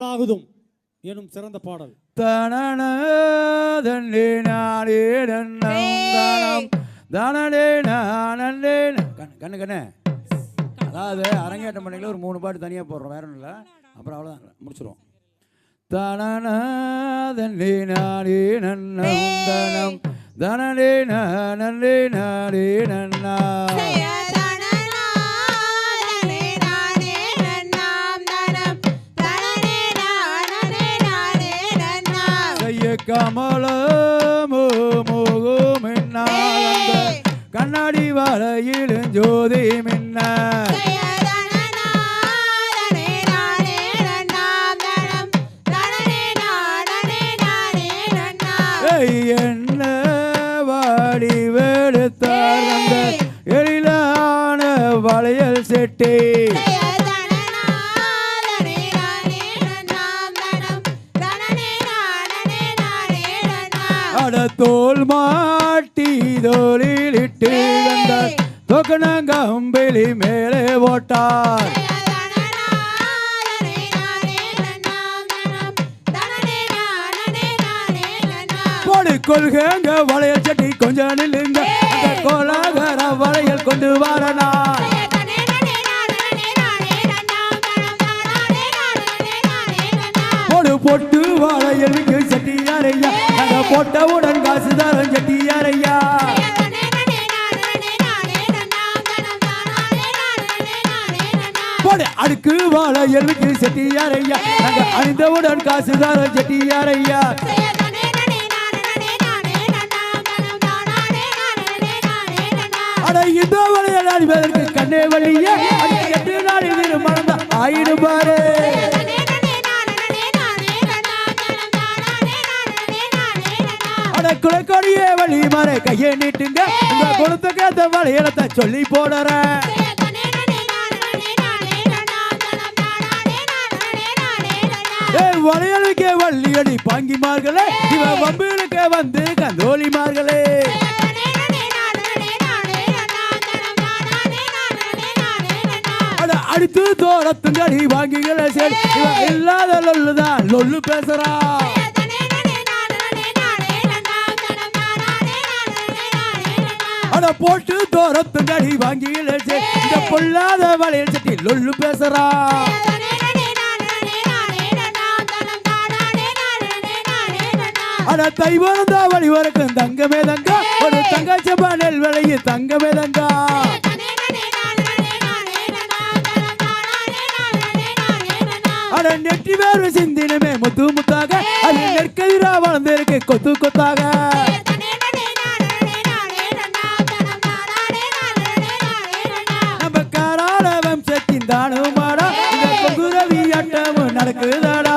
ஆகுதும் எனும் சிறந்த பாடல். தனன நன்னம் தனனே நானே கண்ணு கண்ணு கண்ணு. அதாவது அரங்கேற்றம் பண்ணிக்கல ஒரு மூணு பாட்டு தனியாக போடுறோம் வேற ஒன்றும் இல்லை அப்புறம் அவ்வளோதான் முடிச்சிருவோம். தனன தன்னே நாடே நன்னம் தனம். தனனே நானே நாடே நன்னா கமலமோ மோகம் என்ன கண்ணாடி வரையிலும் ஜோதி மின்ன. என்ன வாடி வெளுத்தார் அந்த எழிலான வளையல் செட்டி. தோல் மாட்டி தோலில் இட்டு வந்தார் தொக்கணங்கம்பிளி மேலே ஓட்டார். கொள்கங்க கொள்கைங்க வளையல் செட்டி கொஞ்சம் நில்லுங்க. அந்த கோலாகர வளையல் கொண்டு வரனா பொட்டு வளையலுக்கு செட்டியாரையா? நாங்க போட்டவுடன் காசு தரம் செட்டியாரையா? போடு அடுக்கு வளையலுக்கு செட்டியாரையா? நாங்க அணிந்தவுடன் காசு தரம் செட்டியாரையா? இதோ வழியலாடி கண்ணே வழியே. எட்டு நாள் மறந்த மறந்தா பாரு அட வழி மாற கையை நீட்டுங்க. உங்க குணத்துக்கு அந்த வளையலத்தை சொல்லி போடுறேன். வளையலுக்கே வளையலுக்கே வள்ளியடி பாங்கிமார்களே இவ வம்பிலுக்கே வந்து கந்தோலிமார்களே. அட அடுத்து தோரத்துங்கடி வாங்கிகளே சரி. இல்லாத லொல்லுதான் லொல்லு பேசுறா. அட போட்டு தோரத்துங்கடி வாங்கிகளே சரி இந்த பொல்லாத வளையல் சட்டி லொல்லு பேசுறா. அட தை வரந்தா வழி வரைக்கும் தங்கமே தங்கா. ஒரு தங்கச்சப்பா நெல் விலையை தங்கமே தங்கா. அட நெட்டி வேர்வை சிந்தினமே முத்து முத்தாக. அது நெற்கதிரா வளர்ந்திருக்கு கொத்து கொத்தாக. நடக்குதடா.